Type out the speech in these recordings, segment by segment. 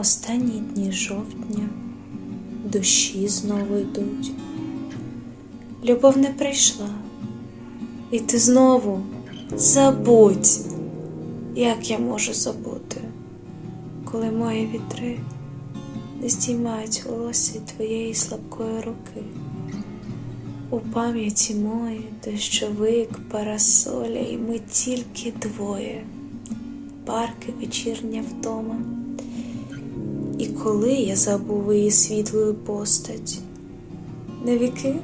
Останні дні жовтня душі знову йдуть. Любов не прийшла, і ти знову забудь, як я можу забути, коли мої вітри не здіймають волосся твоєї слабкої руки. У пам'яті мої дощовик, парасоля, і ми тільки двоє, парки вечірня вдома. Коли я забув її світлою постать, навіки,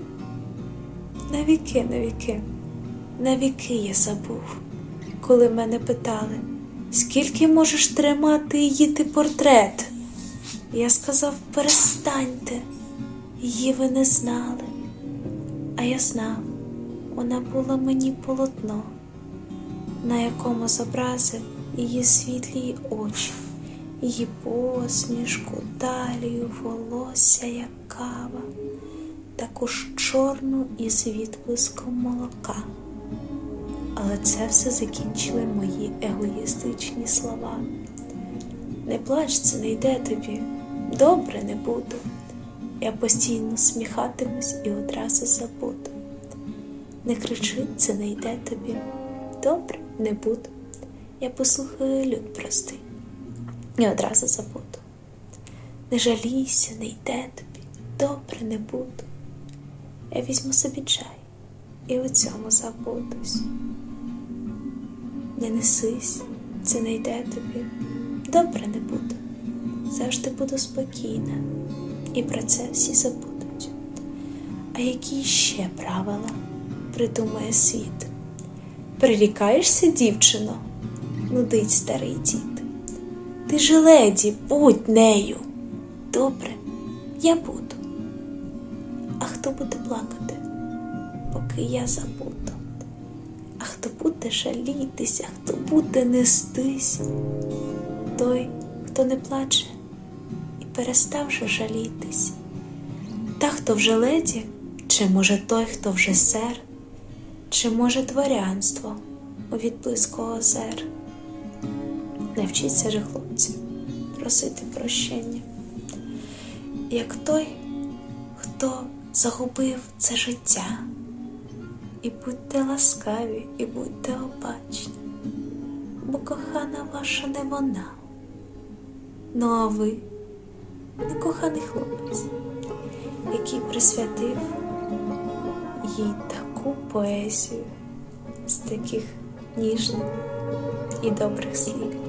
навіки, навіки, навіки я забув, коли мене питали, скільки можеш тримати її ти портрет? Я сказав, перестаньте, її ви не знали. А я знав, вона була мені полотно, на якому зобразив її світлі очі, її посмішку, талію, волосся, як кава, таку ж чорну із відблиском молока. Але це все закінчили мої егоїстичні слова. Не плач, це не йде тобі, добре не буду. Я постійно сміхатимусь і одразу забуду. Не кричи, це не йде тобі. Добре, не буду. Я послухаю люд простий і одразу забуду. Не жалійся, не йде тобі. Добре, не буду. Я візьму собі чай і у цьому забудусь. Не несись, це не йде тобі. Добре не буду. Завжди буду спокійна і про це всі забудуть. А які ще правила придумає світ? Прирікаєшся, дівчино, нудить старий дід. Ти ж леді, будь нею. Добре, я буду. А хто буде плакати, поки я забуду? А хто буде жалітися, хто буде нестись? Той, хто не плаче і перестав же жалітись. Та, хто вже леді, чи може той, хто вже сер, чи може дворянство у відблиску озер. Не вчіться же, хлопці, просити прощення, як той, хто загубив це життя. І будьте ласкаві, і будьте обачні, бо кохана ваша не вона. Ну а ви, некоханий хлопець, який присвятив їй таку поезію з таких ніжних і добрих слів.